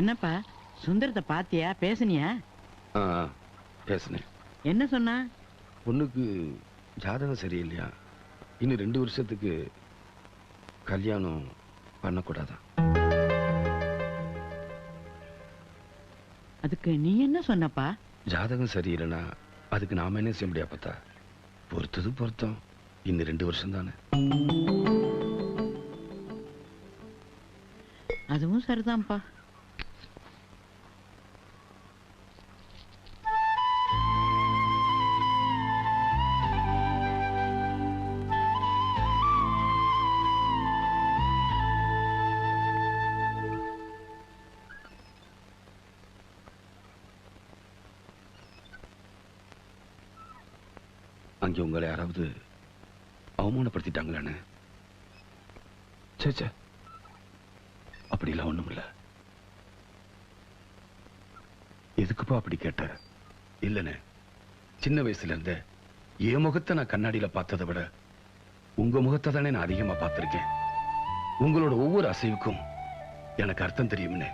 என்னப்பா சுந்தரத்தை பாத்தியா பேசுனியா? பேசுனேன். என்ன சொன்னா? பொண்ணுக்கு ஜாதகம் சரியில்லையா? இன்னும் ரெண்டு வருஷத்துக்கு கல்யாணம் பண்ணக்கூடாதான் அதுக்கு நீ என்ன சொன்னப்பா? ஜாதகம் சரியில்லைன்னா அதுக்கு நாம என்ன செய்ய முடியா பார்த்தா? பொறுத்தது பொருத்தம். இன்னும் ரெண்டு வருஷம் தானே அதுவும் சரிதான்ப்பா. அங்கே உங்களை யாராவது அவமானப்படுத்திட்டாங்களான்னு சே சே அப்படிலாம் ஒண்ணும் இல்ல. எதுக்குப்பா அப்படி கேட்ட? இல்லனே. சின்ன வயசுல இருந்தே என் முகத்தை நான் கண்ணாடியில பார்த்ததை விட உங்க முகத்தை தானே நான் அதிகமா பார்த்திருக்கேன். உங்களோட ஒவ்வொரு அசைவுக்கும் எனக்கு அர்த்தம் தெரியும்னே.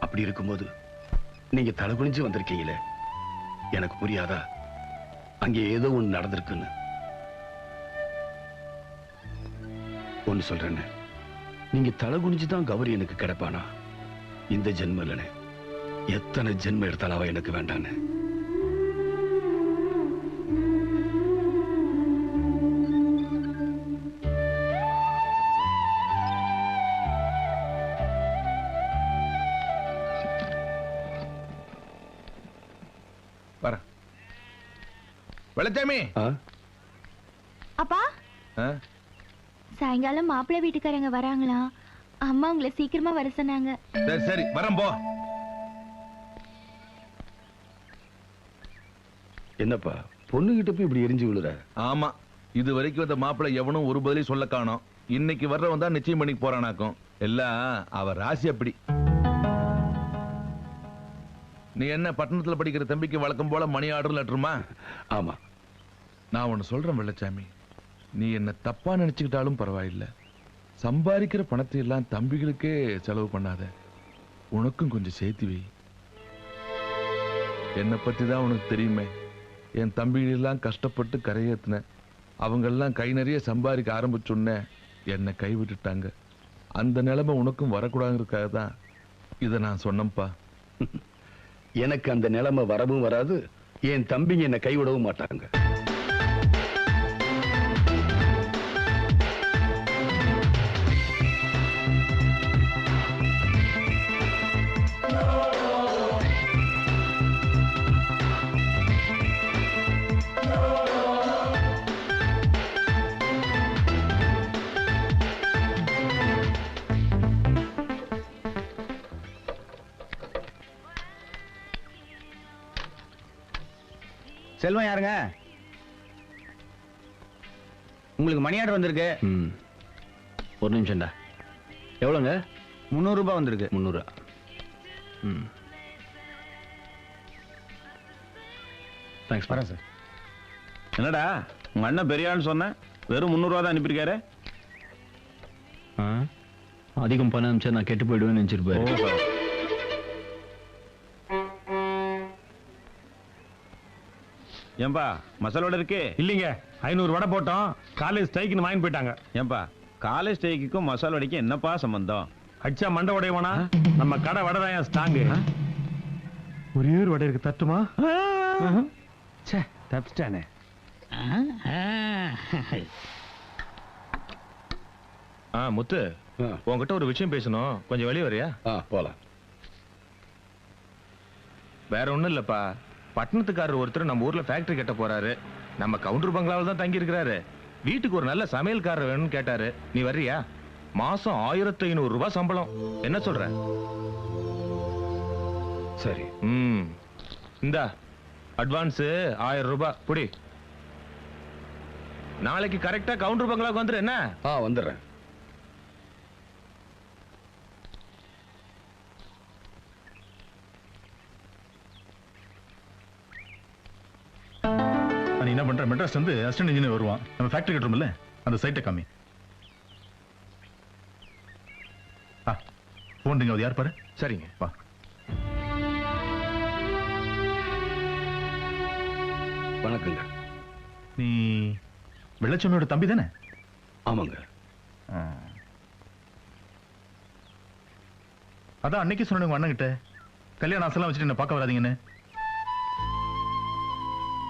அப்படி இருக்கும்போது நீங்க தலை வந்திருக்கீங்களே. எனக்கு புரியாதா? அங்கே ஏதோ ஒன்று நடந்திருக்குன்னு. ஒன்று சொல்றேன்னு. நீங்க தலை குனிஞ்சு தான் கௌரி எனக்கு கிடைப்பானா? இந்த ஜென்மம் இல்லைனே எத்தனை ஜென்மம் எடுத்தாலும் அவ எனக்கு வேண்டான்னு. ஆ? அப்பா? ஆ? சாயங்காலம் மாப்பிள்ளை வீட்டுக்காரங்க வராங்களா? அம்மா உங்களை சீக்கிரமா வர சொன்னாங்க. சரி சரி வரேன் போ. என்னப்பா பொண்ணுகிட்ட போய் இப்படி எரிஞ்சு விழுற? ஆமா இது வரைக்கும் அந்த மாப்பிள்ளை எவனும் ஒரு பதிலையும் சொல்ல காணோம். இன்னைக்கு வர்றவன் தான் நிச்சயம் பண்ணி போறானாக்கும். எல்லாம் அவ ராசி அப்படி. நீ என்ன பட்டணத்துல படிக்கிற தம்பிக்கு வழக்கம் போல மணி ஆர்டர் லட்டுருமா? ஆமா. நான் ஒன்னு சொல்றேன் வெள்ளச்சாமி. நீ என்ன தப்பா நினைச்சுக்கிட்டாலும் பரவாயில்லை. சம்பாதிக்கிற பணத்தை எல்லாம் தம்பிகளுக்கே செலவு பண்ணாத. உனக்கும் கொஞ்சம் சேர்த்து வை. என்னை பத்தி தான் உனக்கு தெரியுமே. என் தம்பிகளெல்லாம் கஷ்டப்பட்டு கரையேத்தினேன் அவங்கெல்லாம் கை நிறைய சம்பாதிக்க ஆரம்பிச்சோன்னே என்னை கைவிட்டுட்டாங்க. அந்த நிலைமை உனக்கும் வரக்கூடாதுங்கிறதுக்காக தான் இதை நான் சொன்னேன்ப்பா. எனக்கு அந்த நிலைமை வரவும் வராது. என் தம்பிங்க என்னை கைவிடவும் மாட்டாங்க. செல்வம் யாருங்க? உங்களுக்கு மணி ஆர்டர் வந்திருக்கு. ம். ஒரு நிமிஷம்டா. எவ்வளோங்க? முந்நூறு ரூபாய் வந்திருக்கு. முந்நூறு? ம். தேங்க்ஸ் வரேன் சார் என்னடா? உங்க அண்ணன் பெரிய ஆள்னு சொன்னேன். வெறும் முந்நூறுவா தான் அனுப்பியிருக்காரு. ஆ? அதிகம் பணம் அனுப்பிச்சா நான் கெட்டு போயிடுவேன்னு நினைச்சிருப்பாரு ஏன்பா மசாலோட இருக்கு? இல்லைங்க ஐநூறு வடை போட்டோம். காலேஜ் ஸ்ட்ரைக்குன்னு வாங்கி போயிட்டாங்க. ஏன்பா காலேஜ் ஸ்டேக்குக்கும் மசாலா வடைக்கும் என்னப்பா சம்பந்தம்? அடிச்சா மண்டை உடையவானா? நம்ம கடை வடை தான் ஸ்ட்ராங்கு ஒரே ஒரு வடை இருக்கு தட்டுமா? ச்சே தப்பிச்சிட்டானே. ஆ, முத்து ஆ. உன்கிட்ட ஒரு விஷயம் பேசணும். கொஞ்சம் வெளியே வரியா? போலாம். வேற ஒண்ணும் இல்லப்பா. பட்டணத்துக்காரர் ஒருத்தர் நம்ம ஊர்ல ஃபேக்டரி கட்ட போறாரு. நம்ம கவுண்டர் பங்களாவில் தான் தங்கி இருக்கிறாரு வீட்டுக்கு ஒரு நல்ல சமையல்காரர் வேணும்னு கேட்டாரு. நீ வர்றியா? மாசம் ஆயிரத்தி ஐநூறு ரூபாய் சம்பளம். என்ன சொல்ற? சரி. ம். இந்தா அட்வான்ஸ் ஆயிரம் ரூபாய். புடி. நாளைக்கு கரெக்டா கவுண்டர் பங்களாவுக்கு வந்துரு என்ன? ஆ வந்துடுறேன். நீ என்ன பண்ற? மெட்ராஸ் வந்து அசிஸ்டன்ட் இன்ஜினியர் வருவான். நம்ம ஃபேக்டரி கட்டுறோம்ல அந்த சைட்டை காமி. பண்றீங்க அது யார் பாரு? சரிங்க. வா. வணக்கங்க. நீ வெள்ளச்சாமியோட தம்பி தானே? ஆமாங்க. அதான் அன்னைக்கு சொன்ன உங்க அண்ணன் கிட்ட கல்யாணம் ஆசைலாம் வச்சுட்டு என்ன பார்க்க வராதீங்கன்னு.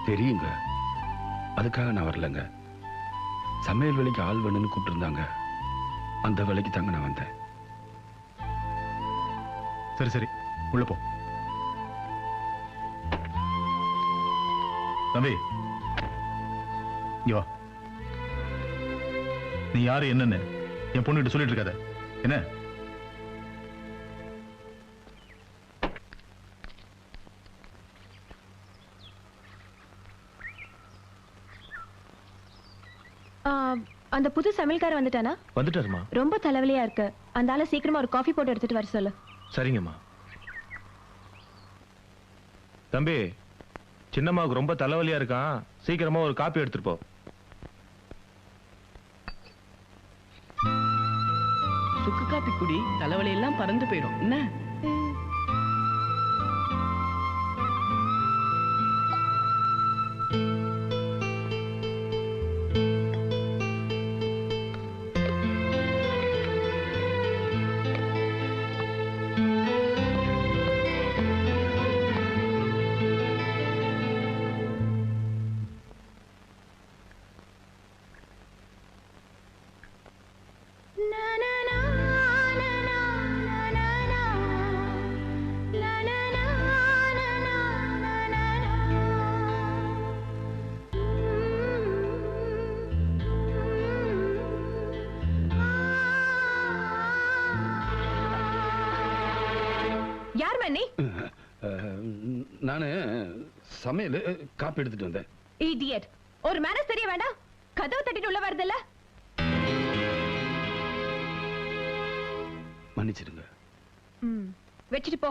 தெரியுங்க. அதுக்காக நான் வரலங்க. சமையல் வேலைக்கு ஆள் வேணும்னு கூப்பிட்டுருந்தாங்க. அந்த வேலைக்கு தாங்க நான் வந்தேன். சரி சரி. உள்ள போ. தம்பி நீ யாரு என்னன்னு என் பொண்ணுகிட்ட சொல்லிட்டு இருக்காத. என்ன? அந்த புது சமையல்காரன் வந்துட்டானா? வந்துட்டாருமா. ரொம்ப தலைவலியா இருக்கு. அந்த ஆளை சீக்கிரமா ஒரு காஃபி போட்டு எடுத்துட்டு வர சொல்லு. சரிங்கம்மா. தம்பி சின்னம்மாவுக்கு ரொம்ப தலைவலியா இருக்கான். சீக்கிரமா ஒரு காப்பி எடுத்துட்டு போ. சுக்கு காப்பி குடி தலைவலி எல்லாம் பறந்து போயிடும். என்ன? சமையல் காப்பி எடுத்துட்டு வந்தேன். இடியட் ஒரு மேனஸ் தெரிய வேண்டாம். கதவு தட்டிட்டு உள்ள வருதுல்ல? மன்னிச்சிடுங்க. ம், வச்சுட்டு போ.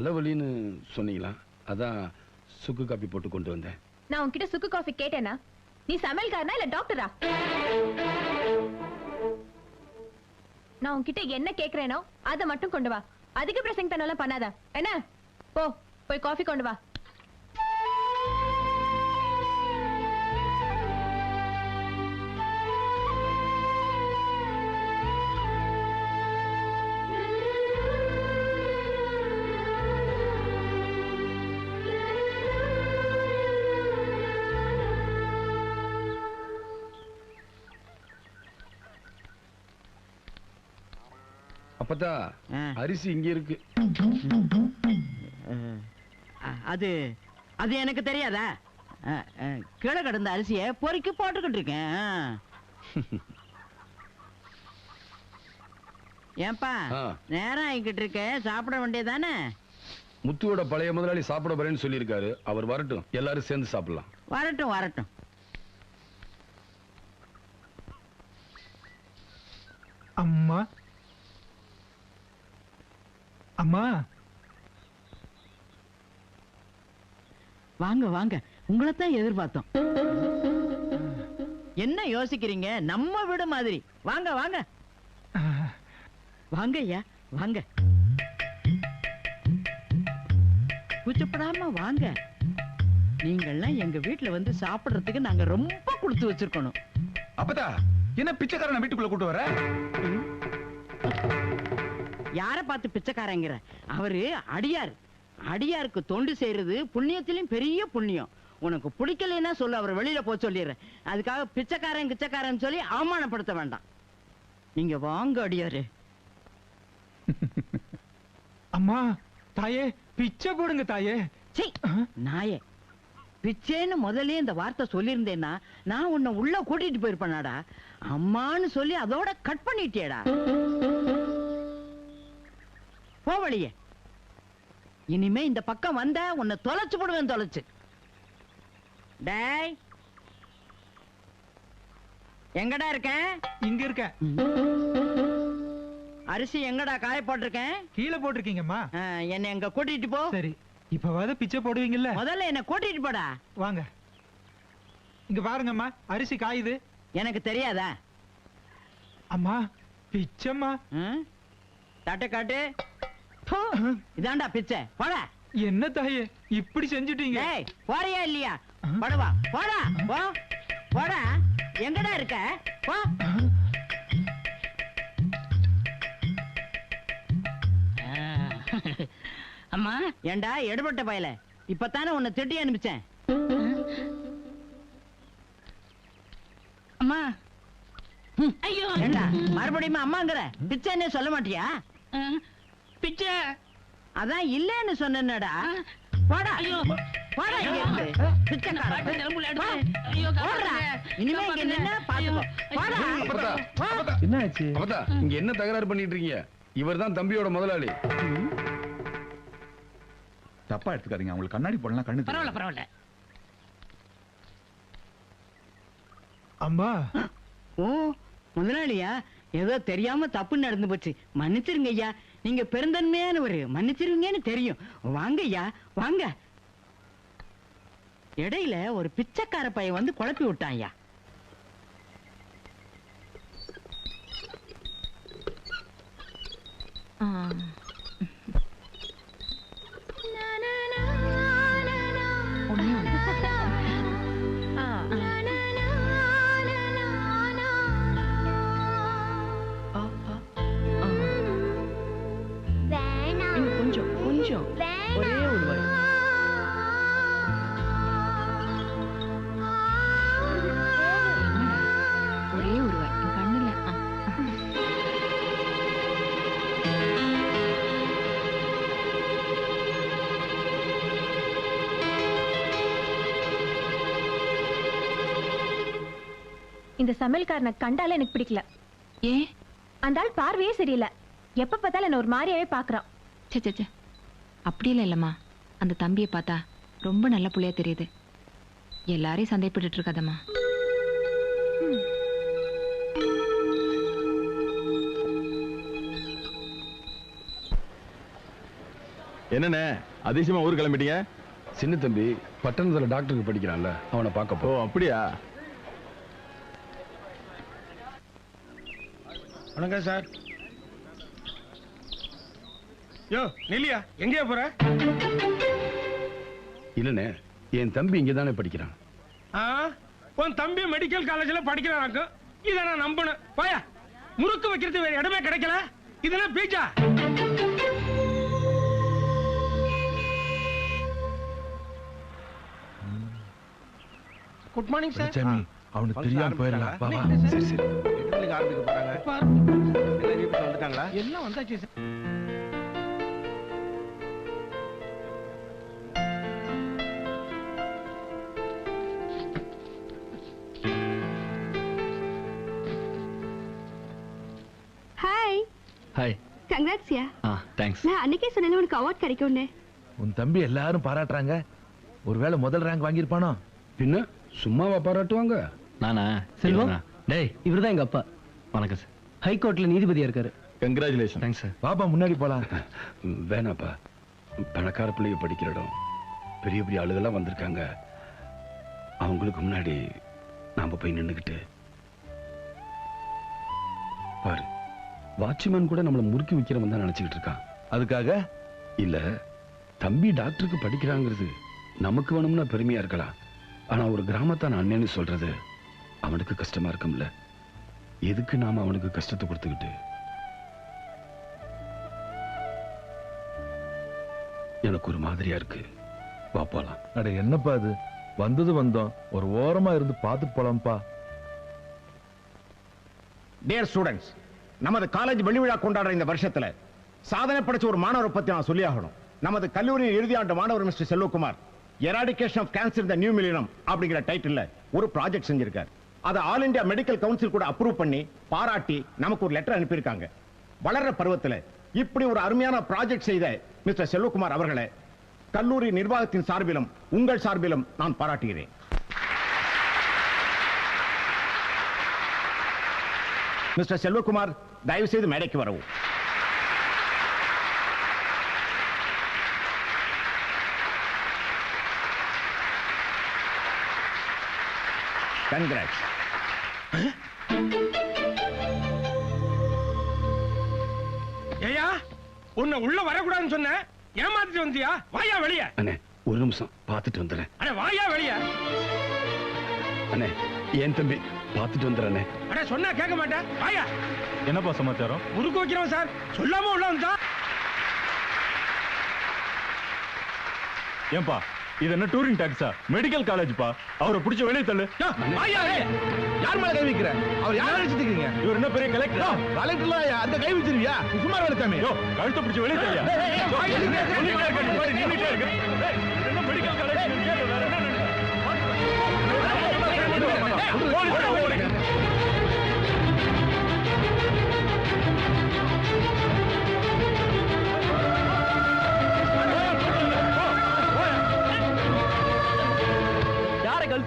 தலைவலின்னு சொன்னீங்களா? அதான் சுக்கு காப்பி போட்டு கொண்டு வந்தேன். நான் உன்கிட்ட சுக்கு காஃபி கேட்டேனா? நீ சமையல்காரனா இல்ல டாக்டரா? நான் உன்கிட்ட என்ன கேக்குறேனோ அதை மட்டும் கொண்டு வா. அதிக பிரசங்க தனெல்லாம் பண்ணாத. என்ன? போ போய் காஃபி கொண்டு வா. அப்பதா. அரிசி இங்க இருக்கு. அது அது எனக்கு தெரியாதா? கீழே கிடந்த அரிசியை பொறுக்கி போட்டுக்கிட்டு இருக்கேன். ஏன்பா. நேரம் ஆகிக்கிட்டு இருக்க. சாப்பிட வேண்டியதானே முத்துவோட பழைய முதலாளி சாப்பிட போறேன்னு சொல்லியிருக்காரு. அவர் வரட்டும். எல்லாரும் சேர்ந்து சாப்பிடலாம். வரட்டும் வரட்டும். அம்மா அம்மா. வாங்க வாங்க. உங்களைத்தான் எதிர்பார்த்தோம். என்ன யோசிக்கிறீங்க? நம்ம வீடு மாதிரி. வாங்க வாங்க. வாங்க ஐயா வாங்க. கூச்சப்படாம வாங்க. நீங்கள்லாம் எங்க வீட்டுல வந்து சாப்பிடுறதுக்கு நாங்க ரொம்ப கொடுத்து வச்சிருக்கணும். அப்பதா என்ன பிச்சைக்காரனை வீட்டுக்குள்ள கூட்டு வர? யார பார்த்து பிச்சைக்காரங்கிற? அவரு அடியார். அடியாருக்கு தொண்டு செய்யறது புண்ணியத்திலும் பெரிய புண்ணியம். உனக்கு பிடிக்கலைன்னா சொல்லு அவர் வெளியில போக சொல்லிடுறேன். அதுக்காக பிச்சைக்காரன் கிச்சைக்காரன் சொல்லி அவமானப்படுத்த வேண்டாம். நீங்க வாங்க அடியாரு. அம்மா தாயே பிச்சை போடுங்க தாயே. நாயே. பிச்சேன்னு முதல்ல இந்த வார்த்தை சொல்லியிருந்தேன்னா நான் உன்னை உள்ள கூட்டிட்டு போயிருப்பேனாடா. அம்மான்னு சொல்லி அதோட கட் பண்ணிட்டியேடா. போ வழியே இனிமே இந்த பக்கம் வந்த உன்னை தொலைச்சு போடுவேன் தொலைச்சு. டேய். எங்கடா இருக்க? இங்க இருக்க. அரிசி எங்கடா காய போட்டிருக்கேன்? கீழே போட்டிருக்கீங்கம்மா. என்னை எங்க கூட்டிட்டு போ. சரி இப்பவாத பிச்சை போடுவீங்கல்ல? முதல்ல என்ன கூட்டிட்டு போடா. வாங்க. இங்க பாருங்கம்மா அரிசி காயுது. எனக்கு தெரியாதா? அம்மா பிச்சைம்மா? தட்டை காட்டு. போ. இதான்டா பிச்சை. போடா. என்ன தாயே? இப்படி செஞ்சுட்டீங்க. போறியா இல்லையா? போடவா போடா போ. போடா. எங்கடா இருக்க? போ. அம்மா. ஏண்டா எடுபட்ட பயல. இப்பதானே உன்னை திட்டி அனுப்பிச்சேன். அம்மா. ஐயோ. ஏண்டா மறுபடியும் அம்மாங்கிற? பிச்சைன்னே சொல்ல மாட்டியா? பிச்சை. அதான் இல்லன்னு சொன்னேன்டா. போடா. ஐயோ. போடா இங்க இருந்து. பிச்சைக்காரன். நிலம்புல. எடுத்து. ஐயோ. காப்பாத்துங்க. இனிமே இங்க நின்னா பாத்துக்கோ. போடா. அப்பதா. அப்பதா, என்னாச்சு அப்பதா, இங்க என்ன தகராறு பண்ணிட்டு இருக்கீங்க? இவர்தான் தம்பியோட முதலாளி. தப்பா எடுத்துக்காதீங்க. அவங்களுக்கு கண்ணாடி போடலாம் கண்ணு பரவாயில்ல பரவாயில்ல. அம்மா. ஓ முதலாளியா? ஏதோ தெரியாம தப்பு நடந்து போச்சு. மன்னிச்சிருங்க ஐயா. நீங்க பெருந்தன்மையானவர் மன்னிச்சிருவீங்கன்னு தெரியும். வாங்க ஐயா வாங்க. இடையில ஒரு பிச்சைக்கார பையன் வந்து குழப்பி விட்டான் ஐயா ஆ. இந்த சமையல்காரனை கண்டாலே எனக்கு பிடிக்கல. ஏன் அந்த ஆள் பார்வையே சரியில்லை. எப்ப பார்த்தாலும் என்ன ஒரு மாதிரியாவே பாக்குறான் சே சே சே அப்படியெல்லாம் இல்லைம்மா. அந்த தம்பியை பார்த்தா ரொம்ப நல்ல புள்ளையா தெரியுது. எல்லாரையும் சந்தேகப்பட்டுட்டு இருக்காதம்மா. என்னண்ணே அதிசயமா ஊர் கிளம்பிட்டீங்க? சின்ன தம்பி பட்டணத்துல டாக்டருக்கு படிக்கிறான்ல அவனை பார்க்க போ. ஓ அப்படியா? வணக்கம் சார். யோ நில்லியா எங்கேயா போற? இல்லனே என் தம்பி இங்க தானே படிக்கிறான். ஆ? உன் தம்பி மெடிக்கல் காலேஜ்ல படிக்கிறானாக்கும் இதை நான் நம்பணும். போயா. முறுக்கு வைக்கிறது வேற இடமே கிடைக்கல. இதெல்லாம் பீச்சா? குட் மார்னிங் சார் அவனுக்கு தெரியாம போயிடலாம். வா வா. சரி சரி. ஆரம்பிக்க போறாங்க. வந்துட்டாங்களா? எல்லாம் வந்தாச்சு சார். ஹாய் ஹாய் கங்க்ராட்ஸ்யா ஆ தேங்க்ஸ் நான் அன்னைக்கே சொன்னேன் உனக்கு அவார்ட் கிடைக்கும்னு. உன் தம்பி எல்லாரும் பாராட்டுறாங்க. ஒருவேளை முதல் ரேங்க் வாங்கியிருப்பானோ? பின்ன சும்மாவா பாராட்டுவாங்க? நானா? செல்வம்? டேய் இவர்தான் எங்க அப்பா. வணக்கம் சார் ஹைகோர்ட்ல நீதிபதியா இருக்காரு. கங்க்ராச்சுலேஷன் தேங்க்ஸ் சார் பாப்பா முன்னாடி போலாம். வேணாப்பா. பணக்கார பிள்ளைய படிக்கிற இடம். பெரிய பெரிய ஆளுகள்லாம் வந்திருக்காங்க. அவங்களுக்கு முன்னாடி நாம போய் நின்னுக்கிட்டு. பாரு வாட்ச்மேன் கூட நம்மள முறுக்கி வைக்கிறவன் தான் நினைச்சுக்கிட்டு இருக்கான். அதுக்காக? இல்ல தம்பி டாக்டருக்கு படிக்கிறாங்கிறது நமக்கு வேணும்னா பெருமையா இருக்கலாம். ஆனா ஒரு கிராமத்தான் அண்ணன்னு சொல்றது அவனுக்கு கஷ்டமா இருக்கும்ல. எதுக்கு நாம அவனுக்கு கஷ்டத்தை கொடுத்துக்கிட்டு? எனக்கு ஒரு மாதிரியா இருக்கு. வா போலாம். அட என்னப்பா அது வந்தது வந்தோம். ஒரு ஓரமா இருந்து பார்த்துட்டு போலாம்ப்பா. டியர் ஸ்டூடெண்ட்ஸ் நமது காலேஜ் வெளிவிழா கொண்டாடுற இந்த வருஷத்துல சாதனை படைச்ச ஒரு மாணவரை பத்தி நான் சொல்லி ஆகணும் நமது கல்லூரியின் இறுதி ஆண்டு மாணவர் mister Selvakumar eradication of cancer the new millennium அப்படிங்கிற டைட்டில்ல ஒரு ப்ராஜெக்ட் செஞ்சிருக்கார். அதை ஆல் இந்தியா மெடிக்கல் கவுன்சில் கூட அப்ரூவ் பண்ணி பாராட்டி நமக்கு ஒரு லெட்டர் அனுப்பியிருக்காங்க. வளர்ற பருவத்துல இப்படி ஒரு அருமையான ப்ராஜெக்ட் செய்த மிஸ்டர் செல்வகுமார் அவர்களை கல்லூரி நிர்வாகத்தின் சார்பிலும் உங்கள் சார்பிலும் நான் பாராட்டுகிறேன். மிஸ்டர் செல்வகுமார் தயவு செய்து மேடைக்கு வரவும். கங்க்ராட்ஸ் ஏயா உன்னை உள்ள வரக்கூடாதுன்னு சொன்னேன் ஏமாத்திட்டு வந்தியா? வாயா வெளிய. அண்ணே ஒரு நிமிஷம் பார்த்துட்டு வந்துடுறேன். அட வாயா வெளிய. அண்ணே ஏன் தம்பி பார்த்துட்டு வந்துடுறேண்ணே அட சொன்னா கேட்க மாட்டேன். வாயா. என்னப்பா சமாச்சாரம்? முறுக்கு வைக்கிறோம் சார். சொல்லாம உள்ள வந்தா ஏன்பா இது என்ன டூரிங் டாக்ஸா மெடிக்கல் காலேஜ்ப்பா அவரை பிடிச்ச வெளியே தள்ளு யார் மேல கை வைக்கிற அவர் யார இருக்கீங்க இவர் என்ன பெரிய கலெக்டர் கலெக்டர்லாம் அந்த கை வச்சிருவியா சும்மா வேலைக்காமே யோ கழுத்தை பிடிச்ச வெளியே தள்ளியா ஏய், ஏய்,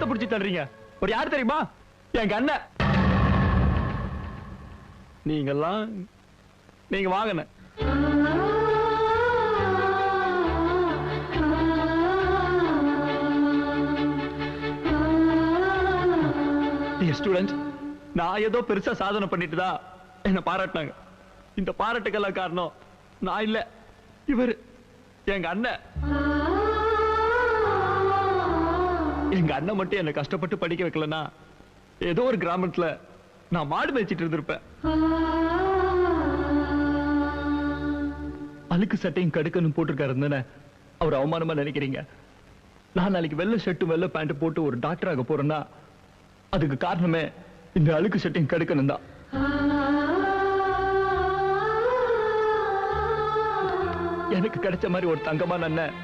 நீ கழுத்தை பிடிச்சி தள்ளுறீங்க. ஒரு யார் தெரியுமா? எங்க அண்ணன் நீங்கெல்லாம் நீங்க வாங்கின. ஸ்டூடெண்ட்ஸ் நான் ஏதோ பெருசா சாதனை பண்ணிட்டு தான் என்ன பாராட்டினாங்க. இந்த பாராட்டுக்கெல்லாம் காரணம் நான் இல்ல. இவர் எங்க அண்ணன் எங்க அண்ணன் மட்டும் என்ன கஷ்டப்பட்டு படிக்க வைக்கலன்னா ஏதோ ஒரு கிராமத்துல நான் மாடு மேய்ச்சிட்டு இருந்திருப்பேன். அழுக்கு சட்டையும் கடுக்கணும் போட்டிருக்காரு அவர் அவமானமா நினைக்கிறீங்க? நான் நாளைக்கு வெள்ள ஷர்ட்டும் வெள்ள பேண்ட் போட்டு ஒரு டாக்டர் ஆக போறேன்னா அதுக்கு காரணமே இந்த அழுக்கு சட்டையும் கடுக்கணும் தான். எனக்கு கிடைச்ச மாதிரி ஒரு தங்கமான அண்ணன்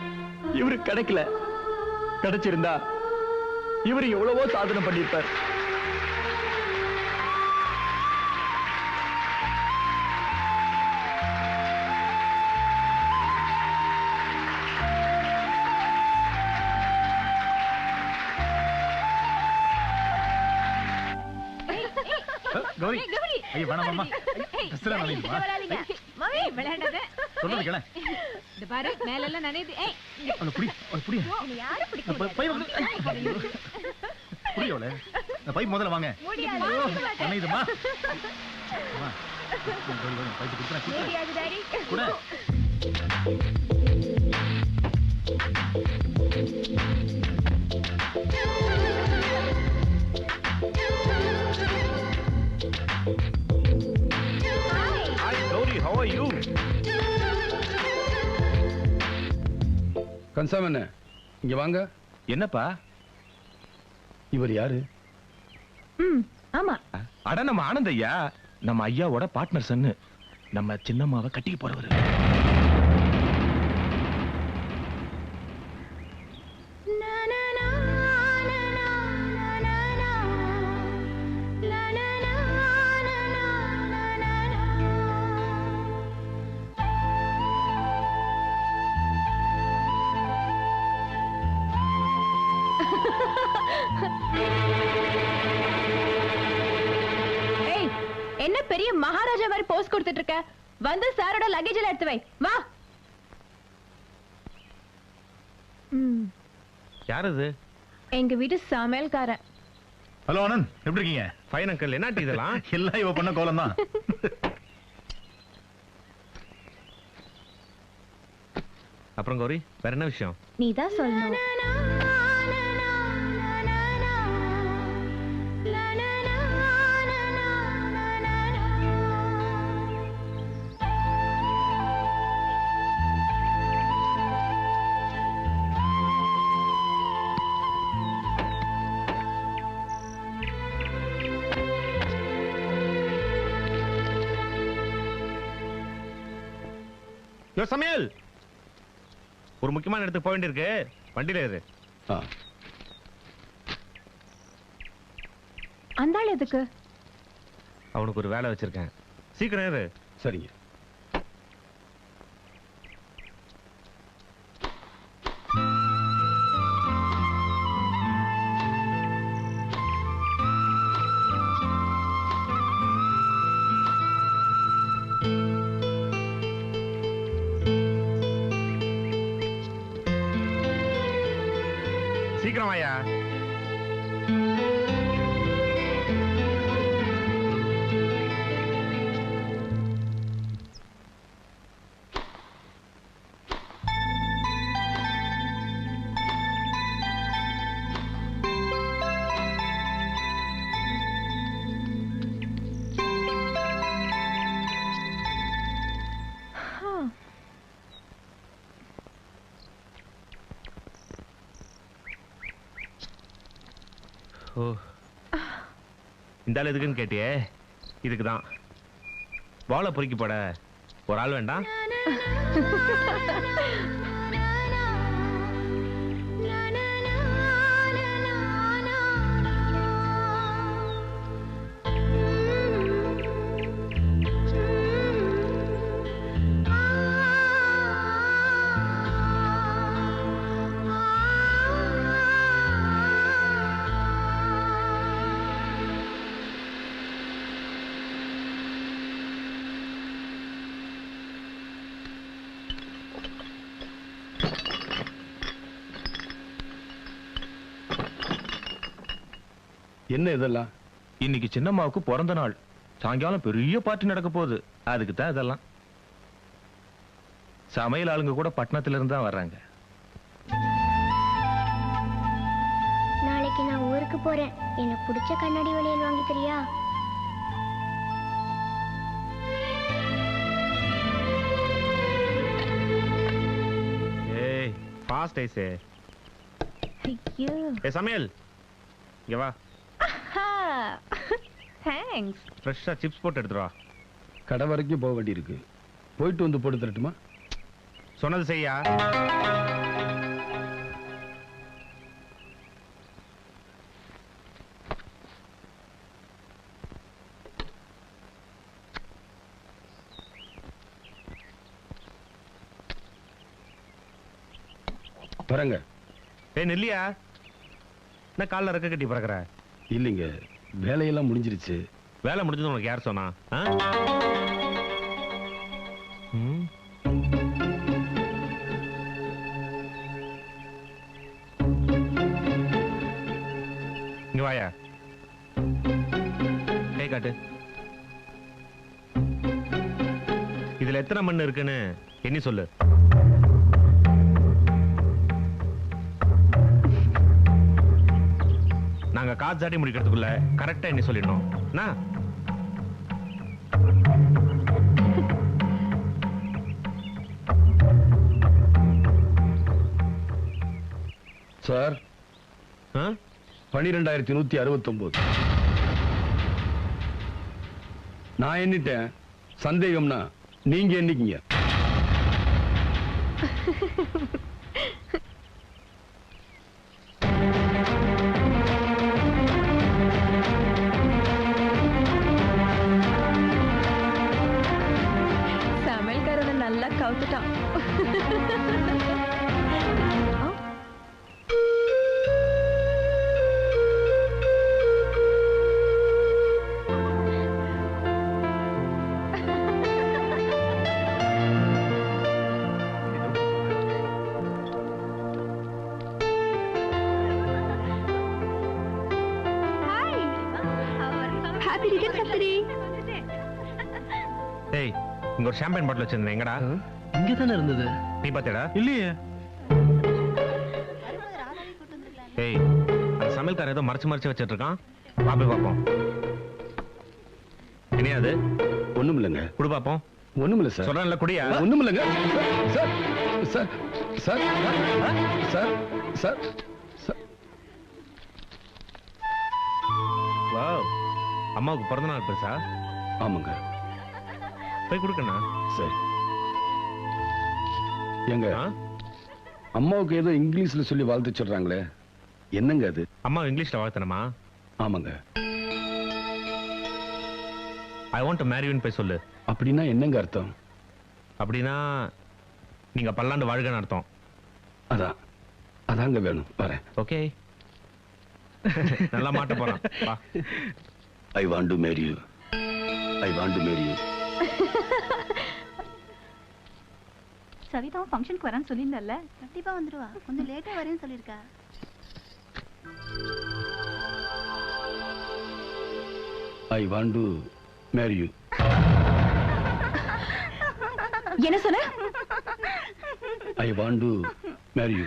இவருக்கு கிடைக்கல. கிடைச்சிருந்தா இவர் எவ்வளவோ சாதனை பண்ணியிருப்பார். கௌரி. ஐயோ வேணாம் மாமா. சொல்றது இந்த பாரு மேல எல்லாம் நனையுது ஏய் அவனை புடி அவனை புடி உன்னை யாரும் பிடிக்க பை- முடியாது. பை வந்து-. புரியல இந்த பைப் முதல்ல வாங்க முடியாது. நனையுதுமா அம்மா, கௌரி, பைப்பு கொடுக்குறேன், கொடுக்குறேன். முடியாது, டாடி. கூட. கன்சாம் என்ன? இங்க வாங்க. என்னப்பா? இவர் யாரு? ம் ஆமா. அட நம்ம ஆனந்த் ஐயா நம்ம ஐயாவோட பார்ட்னர் சன்னு. நம்ம சின்னம்மாவை கட்டிக்க போறவரு. மகாராஜா மாதிரி போஸ் கொடுத்துட்டு இருக்க வந்து சாரோட லக்கேஜ் எல்லாம் எடுத்து வை. வா. யார் அது எங்க வீட்டு சமையல்காரன். ஹலோ ஆனந்த் எப்படி இருக்கீங்க? ஃபைன் அங்கிள் என்ன டீ இதெல்லாம்? எல்லாம் இவ பண்ண கோலம் தான் அப்புறம் கௌரி வேற என்ன விஷயம்? நீ தான் சொல்லணும். யோ சமையல்! ஒரு முக்கியமான இடத்துக்கு போக வேண்டியிருக்கு. வண்டியில இரு அந்த ஆள் எதுக்கு? அவனுக்கு ஒரு வேலை வச்சிருக்கேன். சீக்கிரம் இரு சரிங்க. சீக்கிரம் வாயா இந்த ஆள் எதுக்குன்னு கேட்டியே? இதுக்கு தான் வாழை பொறுக்கி போட ஒரு ஆள் வேண்டாம். என்ன இதெல்லாம்? இன்னைக்கு சின்னம்மாவுக்கு பிறந்த நாள். சாயங்காலம் பெரிய பார்ட்டி நடக்க போகுது. அதுக்கு தான் இதெல்லாம். சமையல் ஆளுங்க கூட பட்டணத்துல இருந்து தான் வர்றாங்க. நாளைக்கு நான் ஊருக்கு போறேன். எனக்கு பிடிச்ச கண்ணாடி வளையல் வாங்கி தரியா? ஏய் ஃபாஸ்ட் ஐஸே ஐயோ. ஏ சமையல். இங்க வா. தேங்க்ஸ் ஃப்ரெஷ்ஷா சிப்ஸ் போட்டு எடுத்துட்டு வா கடை வரைக்கும் போக வேண்டியிருக்கு போயிட்டு வந்து போட்டு தரட்டுமா? சொன்னது செய்யா. வரங்க. ஏய் நெல்லியா? என்ன காலில் ரெக்க கட்டி பறக்கிற? இல்லைங்க. வேலையெல்லாம் முடிஞ்சிருச்சு. வேலை முடிஞ்சது உனக்கு யார் சொன்னா? இங்க வாயா. கை காட்டு. இதுல எத்தனை மண் இருக்குன்னு எண்ணி சொல்லு. சாட்டி முடிக்கிறதுக்குள்ள கரெக்டா எண்ணி சொல்லிடணும். என்ன சார். பனிரெண்டாயிரத்தி நூத்தி அறுபத்தொன்பது நான் எண்ணிட்டேன். சந்தேகம்னா நீங்க எண்ணிக்கீங்க. ஷாம்பைன் பாட்டில் வச்சிருந்தேன். எங்கடா? இங்க தானே இருந்தது. நீ பாத்தியாடா இல்லையே. டேய் அந்த சமையல்காரன் ஏதோ மறைச்சு மறைச்சு வச்சிட்டு இருக்கான் வா போய் பார்ப்போம். என்னையாது ஒண்ணும் இல்லைங்க குடு பார்ப்போம். ஒண்ணும் இல்ல சார். சொல்றேன்ல குடியா? ஒண்ணும் இல்லைங்க sir sir sir sir sir sir. Wow. அம்மாவுக்கு பிறந்த நாள் பெருசா? ஆமாங்க. போய் கொடுக்கண்ணா. சரி. ஏங்க அம்மாவுக்கு ஏதோ இங்கிலீஷ்ல சொல்லி வாழ்த்து சொல்றாங்களே. என்னங்க அது? அம்மா இங்கிலீஷ்ல வாழ்த்தணுமா? ஆமாங்க. ஐ வாண்ட் டு மேரியூன்னு போய் சொல்லு. அப்படின்னா என்னங்க அர்த்தம்? அப்படின்னா நீங்க பல்லாண்டு வாழ்கன்னு அர்த்தம். அதான் அதாங்க வேணும். வரேன். ஓகே. நல்லா மாட்ட போறான். I want to marry you I want to marry you சவிதாவும் ஃபங்க்ஷனுக்கு வரேன்னு சொல்லியிருந்தல்ல கண்டிப்பா வந்துருவா. கொஞ்சம் லேட்டா வரேன்னு சொல்லியிருக்கா. I want to marry you என்ன சொன்ன? I want to marry you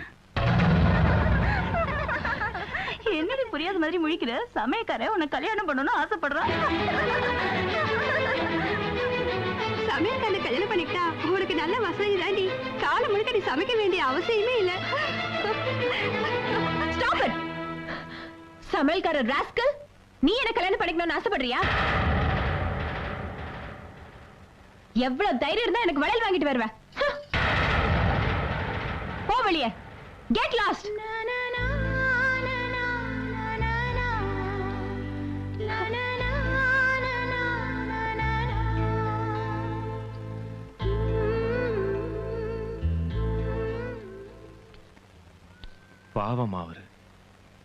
என்னடி புரியாத மாதிரி முழிக்கிற? சமயக்கார உன்னை கல்யாணம் பண்ணணும்னு ஆசைப்படுறான். சமையல்காரனை கல்யாணம் பண்ணிக்கிட்டா உனக்கு நல்ல வசதி தாண்டி காலம் முழுக்க நீ சமைக்க வேண்டிய அவசியமே இல்ல. ஸ்டாப் இட் சமையல்காரர் ராஸ்கல் நீ என்ன கல்யாணம் பண்ணிக்கணும்னு ஆசைப்படுறியா? எவ்வளவு தைரியம் இருந்தா எனக்கு வளையல் வாங்கிட்டு வருவ. ஹ். போ வெளியே. கெட் லாஸ்ட் பாவம் அவரு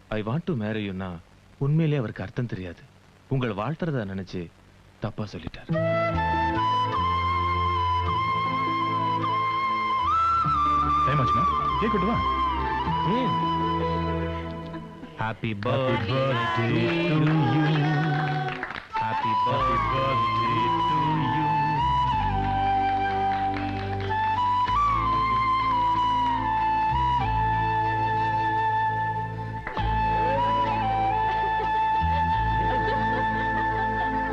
ஐ வாண்ட் டு மேரி யூன்னா உண்மையிலேயே அவருக்கு அர்த்தம் தெரியாது. உங்களை வாழ்த்துறதா நினைச்சு தப்பா சொல்லிட்டாரு. டைம் ஆச்சுமா? கேக் விட்டு வா. Happy birthday to you happy birthday